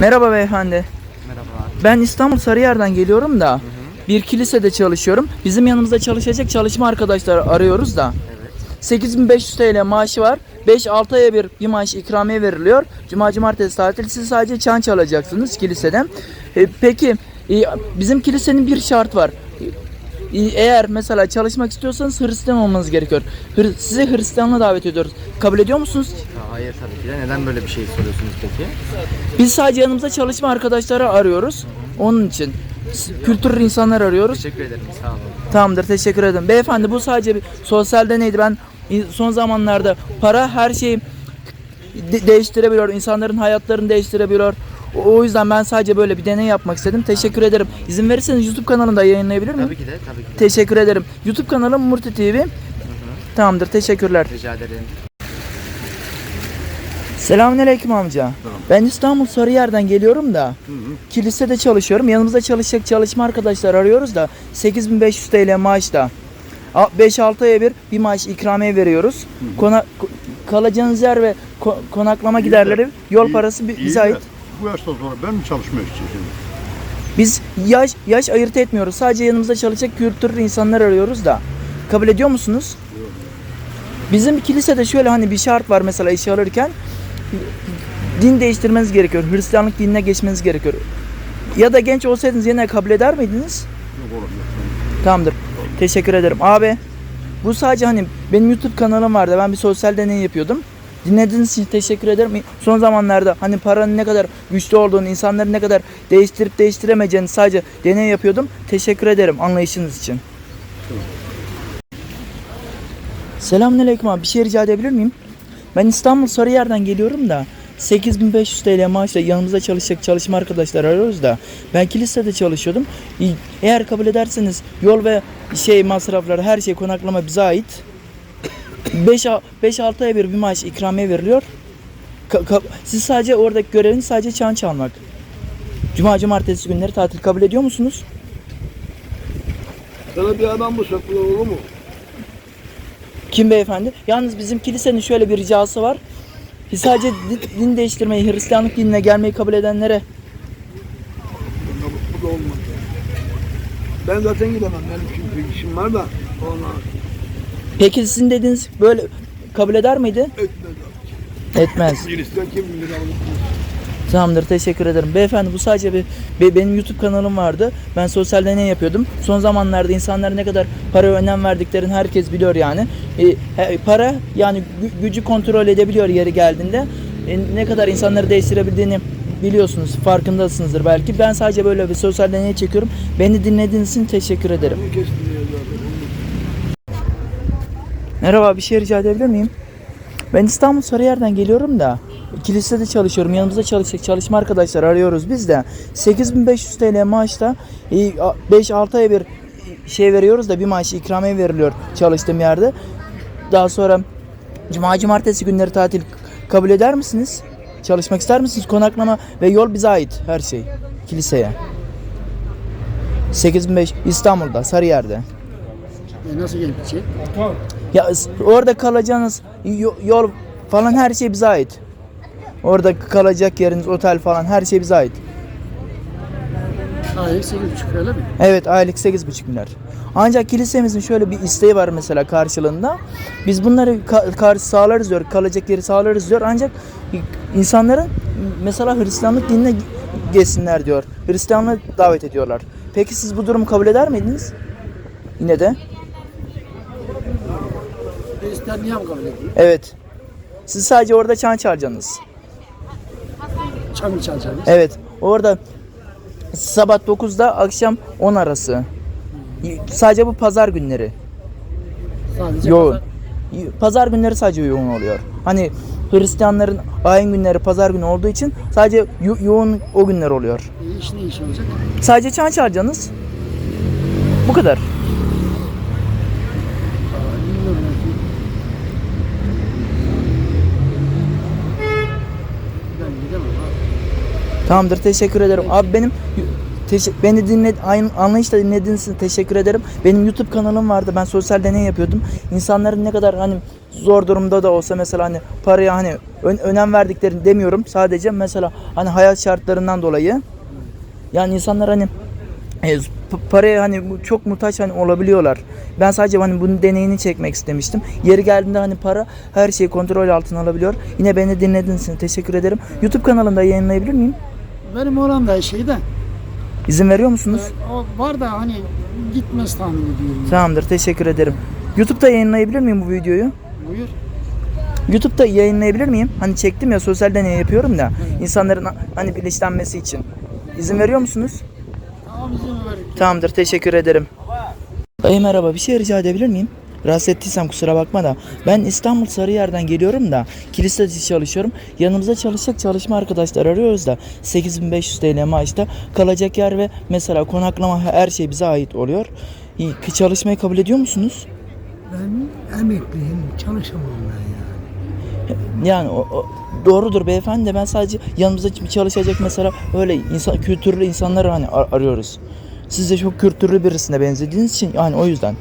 Merhaba beyefendi. Merhabalar. Ben İstanbul Sarıyer'den geliyorum da bir kilisede çalışıyorum. Bizim yanımızda çalışacak çalışma arkadaşlar arıyoruz da. Evet. 8500 TL maaşı var. 5-6 aya bir bir maaş ikramiye veriliyor. Cuma cumartesi tatil. Siz sadece çan çalacaksınız kiliseden. E, peki e, bizim kilisenin bir şart var. Eğer mesela çalışmak istiyorsanız Hristiyan olmanız gerekiyor. Hır- sizi Hristiyanlığa davet ediyoruz. Kabul ediyor musunuz? Ha, hayır tabii ki de. Neden böyle bir şey soruyorsunuz peki? Biz sadece yanımızda çalışma arkadaşları arıyoruz. Onun için kültürlü insanlar arıyoruz. Teşekkür ederim. Sağ olun. Tamamdır teşekkür ederim. Beyefendi bu sadece bir sosyal deneydi. Ben son zamanlarda para her şeyi de- değiştirebiliyor. insanların hayatlarını değiştirebiliyor. O- yüzden ben sadece böyle bir deney yapmak istedim. Teşekkür ederim. İzin verirseniz YouTube kanalında yayınlayabilir miyim? Tabii ki de. Tabii ki de. Teşekkür ederim. YouTube kanalım Murti TV. Tamamdır teşekkürler. Rica ederim. Selamünaleyküm amca. Ben İstanbul Sarıyer'den geliyorum da. Kilisede çalışıyorum. Yanımızda çalışacak çalışma arkadaşlar arıyoruz da 8500 TL maaşta. 5-6 aya bir bir maaş ikramiye veriyoruz. Kona, ko- kalacağınız yer ve ko- konaklama giderleri, yol parası bi- bize ait. Bu yaştan sonra ben mi çalışmak istiyorum? Biz yaş yaş ayırt etmiyoruz. Sadece yanımızda çalışacak kültürlü insanlar arıyoruz da. Kabul ediyor musunuz? Bizim kilisede şöyle hani bir şart var mesela işe alırken din değiştirmeniz gerekiyor. Hristiyanlık dinine geçmeniz gerekiyor. Ya da genç olsaydınız yine kabul eder miydiniz? Yok oğlum yok. Tamamdır. Teşekkür ederim. Abi bu sadece hani benim YouTube kanalım vardı. Ben bir sosyal deney yapıyordum. Dinlediğiniz için teşekkür ederim. Son zamanlarda hani paranın ne kadar güçlü olduğunu, insanların ne kadar değiştirip değiştiremeyeceğini sadece deney yapıyordum. Teşekkür ederim anlayışınız için. Selamünaleyküm abi. Bir şey rica edebilir miyim? Ben İstanbul Sarıyer'den geliyorum da 8500 TL maaşla yanımızda çalışacak çalışma arkadaşlar arıyoruz da ben kilisede çalışıyordum. Eğer kabul ederseniz yol ve şey masrafları her şey konaklama bize ait. 5-6 ay bir bir maaş ikramiye veriliyor. Ka- ka- siz sadece oradaki göreviniz sadece çan çalmak. Cuma cumartesi günleri tatil kabul ediyor musunuz? Sana bir adam mı saklı olur mu? Kim beyefendi? Yalnız bizim kilisenin şöyle bir ricası var. Sadece din, din değiştirmeyi, Hristiyanlık dinine gelmeyi kabul edenlere Bu da olmaz. Ben zaten gidemem. Benim bir işim var da. Ona Peki sizin dediğiniz böyle kabul eder miydi? etmez. Etmez. Birisinden kim bilir alıp Tamamdır teşekkür ederim. Beyefendi bu sadece bir, be- benim YouTube kanalım vardı. Ben sosyal deney yapıyordum. Son zamanlarda insanlar ne kadar para önem verdiklerini herkes biliyor yani. E, para yani gü- gücü kontrol edebiliyor yeri geldiğinde. E, ne kadar insanları değiştirebildiğini biliyorsunuz. Farkındasınızdır belki. Ben sadece böyle bir sosyal deney çekiyorum. Beni dinlediğiniz için teşekkür ederim. kestiriyor zaten. Merhaba bir şey rica edebilir miyim? Ben İstanbul Sarıyer'den geliyorum da kilisede çalışıyorum. Yanımızda çalışacak çalışma arkadaşlar arıyoruz biz de. 8500 TL maaşta 5-6 ay bir şey veriyoruz da bir maaş ikramiye veriliyor çalıştığım yerde. Daha sonra cuma cumartesi günleri tatil kabul eder misiniz? Çalışmak ister misiniz? Konaklama ve yol bize ait her şey kiliseye. 8500 İstanbul'da Sarıyer'de. E, nasıl gelip gidecek? Ya orada kalacağınız yo- yol falan her şey bize ait. Orada kalacak yeriniz, otel falan her şey bize ait. Aylık 8,5 öyle mi? Evet aylık 8,5 milyar. Ancak kilisemizin şöyle bir isteği var mesela karşılığında. Biz bunları ka- kar- sağlarız diyor, kalacak yeri sağlarız diyor. Ancak insanların mesela Hristiyanlık dinine ge- geçsinler diyor. Hristiyanlığı davet ediyorlar. Peki siz bu durumu kabul eder miydiniz? Yine de. Reisler niye kabul ediyor? Evet. Siz sadece orada çan çalacaksınız. Çam mı çalacağız? Evet. Orada sabah 9'da akşam 10 arası. Sadece bu pazar günleri Sadece yoğun. pazar- Pazar günleri sadece yoğun oluyor. Hani Hristiyanların ayin günleri pazar günü olduğu için sadece yo- yoğun o günler oluyor. E, iş ne iş olacak? Sadece çan çalacaksınız. Bu kadar. Bilmiyorum belki. Ben gidemem abi. Tamamdır teşekkür ederim. Abi benim beni dinle aynı anlayışla dinlediğiniz için teşekkür ederim. Benim YouTube kanalım vardı. Ben sosyal deney yapıyordum. İnsanların ne kadar hani zor durumda da olsa mesela hani paraya hani ön- önem verdiklerini demiyorum. Sadece mesela hani hayat şartlarından dolayı yani insanlar hani e, paraya hani çok muhtaç hani olabiliyorlar. Ben sadece hani bunun deneyini çekmek istemiştim. Yeri geldiğinde hani para her şeyi kontrol altına alabiliyor. Yine beni dinlediğiniz için teşekkür ederim. YouTube kanalımda yayınlayabilir miyim? Benim oğlan da şeyde İzin veriyor musunuz? e, o var da hani gitmez tahmin ediyorum. Tamamdır teşekkür ederim. YouTube'da yayınlayabilir miyim bu videoyu? Buyur. YouTube'da yayınlayabilir miyim? Hani çektim ya sosyal deney yapıyorum da insanların hani bilinçlenmesi için. İzin veriyor musunuz? Tamam izin ver. Tamamdır teşekkür ederim. Dayı merhaba bir şey rica edebilir miyim? Rahatsız ettiysem kusura bakma da. Ben İstanbul Sarıyer'den geliyorum da kilisede çalışıyorum. Yanımızda çalışacak çalışma arkadaşlar arıyoruz da 8500 TL maaşta kalacak yer ve mesela konaklama her şey bize ait oluyor. Çalışmayı kabul ediyor musunuz? Ben emekliyim, çalışamam ben ya. Yani o, o- doğrudur beyefendi de ben sadece yanımızda çalışacak mesela öyle insan kültürlü insanları hani ar- arıyoruz. Siz de çok kültürlü birisine benzediğiniz için yani o yüzden.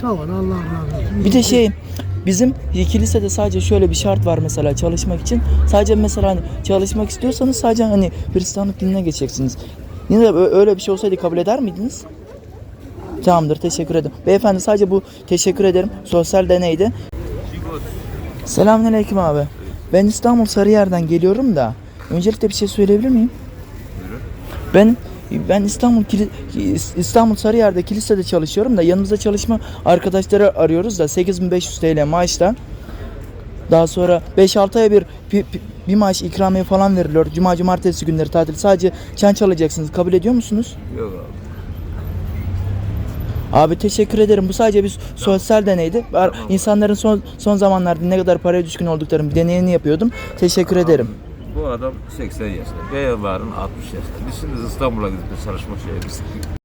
Sağ ol, Allah razı olsun. Bir de şey bizim kilisede sadece şöyle bir şart var mesela çalışmak için. Sadece mesela hani çalışmak istiyorsanız sadece hani Hristiyanlık dinine geçeceksiniz. Yine de öyle bir şey olsaydı kabul eder miydiniz? Tamamdır teşekkür ederim. Beyefendi sadece bu teşekkür ederim. Sosyal deneydi. Selamünaleyküm abi. Ben İstanbul Sarıyer'den geliyorum da öncelikle bir şey söyleyebilir miyim? Ben ben İstanbul İstanbul Sarıyer'de kilisede çalışıyorum da yanımızda çalışma arkadaşları arıyoruz da 8500 TL maaşla. Daha sonra 5-6 aya bir, bir, bir maaş ikramiye falan veriliyor. Cuma cumartesi günleri tatil. Sadece çan çalacaksınız. Kabul ediyor musunuz? Yok abi. Abi teşekkür ederim. Bu sadece bir sosyal deneydi. Ben İnsanların son son zamanlarda ne kadar paraya düşkün olduklarını bir deneyini yapıyordum. Teşekkür ederim. Bu adam 80 yaşında. Beyan varın 60 yaşında. Biz şimdi İstanbul'a gidip çalışmak şey biz